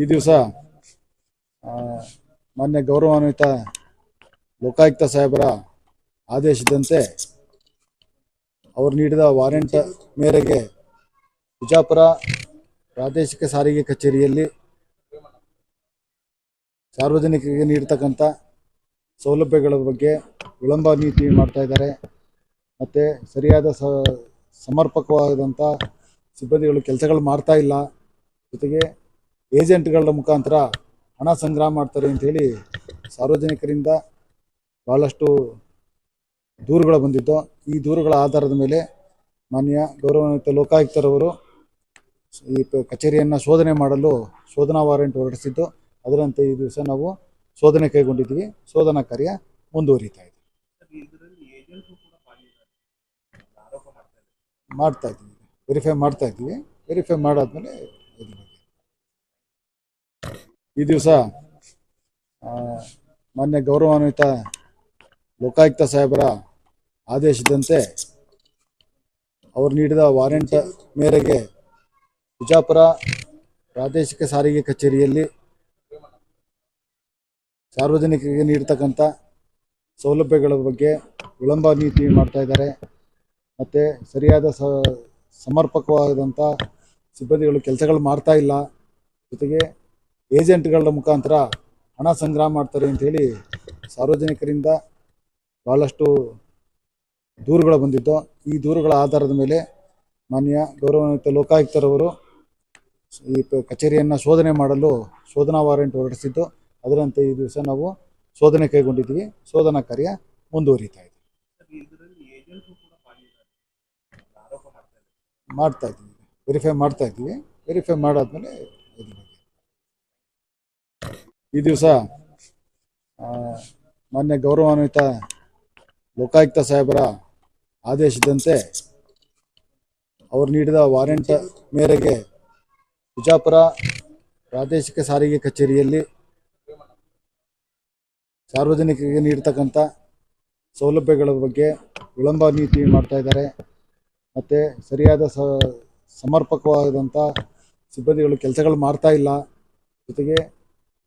ಈ ದಿವಸ ಮಾನ್ಯ ಗೌರವಾನ್ವಿತ ಲೋಕಾಯುಕ್ತ ಸಾಹೇಬರ ಆದೇಶದಂತೆ ಅವರು ನೀಡಿದ ವಾರೆಂಟ್ ಮೇರೆಗೆ ಬಿಜಾಪುರ ಪ್ರಾದೇಶಿಕ ಸಾರಿಗೆ ಕಚೇರಿಯಲ್ಲಿ ಸಾರ್ವಜನಿಕರಿಗೆ ನೀಡತಕ್ಕಂಥ ಸೌಲಭ್ಯಗಳ ಬಗ್ಗೆ ವಿಳಂಬ ನೀತಿ ಮಾಡ್ತಾ ಇದ್ದಾರೆ. ಮತ್ತು ಸರಿಯಾದ ಸ, ಸಮರ್ಪಕವಾದಂಥ ಸಿಬ್ಬಂದಿಗಳು ಕೆಲಸಗಳು ಮಾಡ್ತಾ ಇಲ್ಲ. ಜೊತೆಗೆ ಏಜೆಂಟ್ಗಳ ಮುಖಾಂತರ ಹಣ ಸಂಗ್ರಹ ಮಾಡ್ತಾರೆ ಅಂಥೇಳಿ ಸಾರ್ವಜನಿಕರಿಂದ ಭಾಳಷ್ಟು ದೂರುಗಳು ಬಂದಿದ್ದು. ಈ ದೂರುಗಳ ಆಧಾರದ ಮೇಲೆ ಮಾನ್ಯ ಗೌರವಾನ್ವಿತ ಲೋಕಾಯುಕ್ತರವರು ಈ ಕಚೇರಿಯನ್ನು ಶೋಧನೆ ಮಾಡಲು ಶೋಧನಾ ವಾರೆಂಟ್ ಹೊರಡಿಸಿದ್ದು. ಅದರಂತೆ ಈ ದಿವಸ ನಾವು ಶೋಧನೆ ಕೈಗೊಂಡಿದ್ದೀವಿ. ಶೋಧನಾ ಕಾರ್ಯ ಮುಂದುವರಿತಾ ಇದೆ. ಮಾಡ್ತಾ ಇದ್ದೀವಿ. ವೆರಿಫೈ ಮಾಡ್ತಾ ಇದ್ದೀವಿ. ವೆರಿಫೈ ಮಾಡಾದ್ಮೇಲೆ ಈ ದಿವಸ ಮಾನ್ಯ ಗೌರವಾನ್ವಿತ ಲೋಕಾಯುಕ್ತ ಸಾಹೇಬರ ಆದೇಶದಂತೆ ಅವರು ನೀಡಿದ ವಾರೆಂಟ್ ಮೇರೆಗೆ ಬಿಜಾಪುರ ಪ್ರಾದೇಶಿಕ ಸಾರಿಗೆ ಕಚೇರಿಯಲ್ಲಿ ಸಾರ್ವಜನಿಕರಿಗೆ ನೀಡತಕ್ಕಂಥ ಸೌಲಭ್ಯಗಳ ಬಗ್ಗೆ ವಿಳಂಬ ನೀತಿ ಮಾಡ್ತಾ ಇದ್ದಾರೆ. ಮತ್ತು ಸರಿಯಾದ ಸ, ಸಮರ್ಪಕವಾದಂಥ ಸಿಬ್ಬಂದಿಗಳು ಕೆಲಸಗಳು ಮಾಡ್ತಾ ಇಲ್ಲ. ಜೊತೆಗೆ ಏಜೆಂಟ್ಗಳ ಮುಖಾಂತರ ಹಣ ಸಂಗ್ರಹ ಮಾಡ್ತಾರೆ ಅಂಥೇಳಿ ಸಾರ್ವಜನಿಕರಿಂದ ಭಾಳಷ್ಟು ದೂರುಗಳು ಬಂದಿದ್ದು. ಈ ದೂರುಗಳ ಆಧಾರದ ಮೇಲೆ ಮಾನ್ಯ ಗೌರವಾನ್ವಿತ ಲೋಕಾಯುಕ್ತರವರು ಈ ಕಚೇರಿಯನ್ನು ಶೋಧನೆ ಮಾಡಲು ಶೋಧನಾ ವಾರೆಂಟ್ ಹೊರಡಿಸಿದ್ದು. ಅದರಂತೆ ಈ ದಿವಸ ನಾವು ಶೋಧನೆ ಕೈಗೊಂಡಿದ್ದೀವಿ. ಶೋಧನಾ ಕಾರ್ಯ ಮುಂದುವರಿತಾ ಇದೆ. ಮಾಡ್ತಾ ಇದ್ದೀವಿ. ವೆರಿಫೈ ಮಾಡ್ತಾ ಇದ್ದೀವಿ. ವೆರಿಫೈ ಮಾಡಾದ್ಮೇಲೆ ಈ ದಿವಸ ಮಾನ್ಯ ಗೌರವಾನ್ವಿತ ಲೋಕಾಯುಕ್ತ ಸಾಹೇಬರ ಆದೇಶದಂತೆ ಅವರು ನೀಡಿದ ವಾರೆಂಟ್ ಮೇರೆಗೆ ಬಿಜಾಪುರ ಪ್ರಾದೇಶಿಕ ಸಾರಿಗೆ ಕಚೇರಿಯಲ್ಲಿ ಸಾರ್ವಜನಿಕರಿಗೆ ನೀಡ್ತಕ್ಕಂಥ ಸೌಲಭ್ಯಗಳ ಬಗ್ಗೆ ವಿಳಂಬ ನೀತಿ ಮಾಡ್ತಾ ಇದ್ದಾರೆ. ಮತ್ತು ಸರಿಯಾದ ಸ, ಸಮರ್ಪಕವಾದಂಥ ಸಿಬ್ಬಂದಿಗಳು ಕೆಲಸಗಳು ಮಾಡ್ತಾ ಇಲ್ಲ. ಜೊತೆಗೆ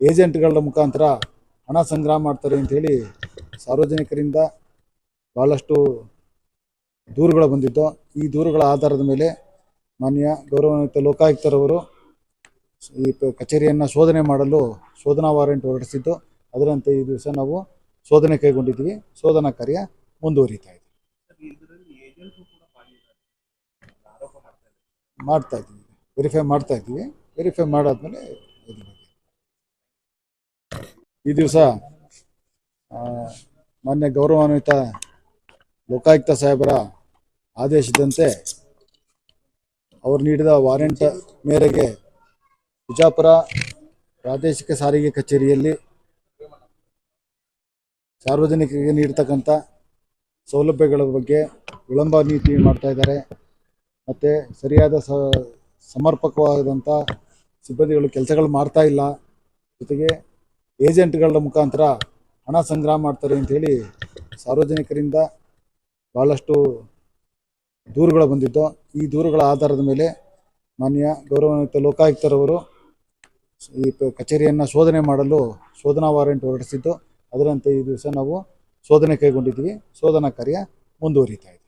ಏಜೆಂಟ್ಗಳ ಮುಖಾಂತರ ಹಣ ಸಂಗ್ರಹ ಮಾಡ್ತಾರೆ ಅಂಥೇಳಿ ಸಾರ್ವಜನಿಕರಿಂದ ಭಾಳಷ್ಟು ದೂರುಗಳು ಬಂದಿದ್ದು ಈ ದೂರುಗಳ ಆಧಾರದ ಮೇಲೆ ಮಾನ್ಯ ಗೌರವಾನ್ವಿತ ಲೋಕಾಯುಕ್ತರವರು ಈ ಕಚೇರಿಯನ್ನು ಶೋಧನೆ ಮಾಡಲು ಶೋಧನಾ ವಾರೆಂಟ್ ಹೊರಡಿಸಿದ್ದು. ಅದರಂತೆ ಈ ದಿವಸ ನಾವು ಶೋಧನೆ ಕೈಗೊಂಡಿದ್ದೀವಿ. ಶೋಧನಾ ಕಾರ್ಯ ಮುಂದುವರಿತಾ ಇದೆ. ಮಾಡ್ತಾ ಇದ್ದೀವಿ. ವೆರಿಫೈ ಮಾಡ್ತಾ ಇದ್ದೀವಿ. ವೆರಿಫೈ ಮಾಡಾದ್ಮೇಲೆ ಇದ್ರ ಬಗ್ಗೆ ಸರ್ ಇದ್ರ ಬಗ್ಗೆ ಈ ದಿವಸ ಮಾನ್ಯ ಗೌರವಾನ್ವಿತ ಲೋಕಾಯುಕ್ತ ಸಾಹೇಬರ ಆದೇಶದಂತೆ ಅವರು ನೀಡಿದ ವಾರೆಂಟ್ ಮೇರೆಗೆ ಬಿಜಾಪುರ ಪ್ರಾದೇಶಿಕ ಸಾರಿಗೆ ಕಚೇರಿಯಲ್ಲಿ ಸಾರ್ವಜನಿಕರಿಗೆ ನೀಡ್ತಕ್ಕಂಥ ಸೌಲಭ್ಯಗಳ ಬಗ್ಗೆ ವಿಳಂಬ ನೀತಿ ಮಾಡ್ತಾ ಇದ್ದಾರೆ. ಮತ್ತು ಸರಿಯಾದ ಸ, ಸಮರ್ಪಕವಾದಂಥ ಸಿಬ್ಬಂದಿಗಳು ಕೆಲಸಗಳು ಮಾಡ್ತಾ ಇಲ್ಲ. ಜೊತೆಗೆ ಏಜೆಂಟ್ಗಳ ಮುಖಾಂತರ ಹಣ ಸಂಗ್ರಹ ಮಾಡ್ತಾರೆ ಅಂಥೇಳಿ ಸಾರ್ವಜನಿಕರಿಂದ ಭಾಳಷ್ಟು ದೂರುಗಳು ಬಂದಿದ್ದು. ಈ ದೂರುಗಳ ಆಧಾರದ ಮೇಲೆ ಮಾನ್ಯ ಗೌರವಾನ್ವಿತ ಲೋಕಾಯುಕ್ತರವರು ಈ ಕಚೇರಿಯನ್ನು ಶೋಧನೆ ಮಾಡಲು ಶೋಧನಾ ವಾರೆಂಟ್ ಹೊರಡಿಸಿದ್ದು. ಅದರಂತೆ ಈ ದಿವಸ ನಾವು ಶೋಧನೆ ಕೈಗೊಂಡಿದ್ದೀವಿ. ಶೋಧನಾ ಕಾರ್ಯ ಮುಂದುವರಿತಾ ಇದೆ.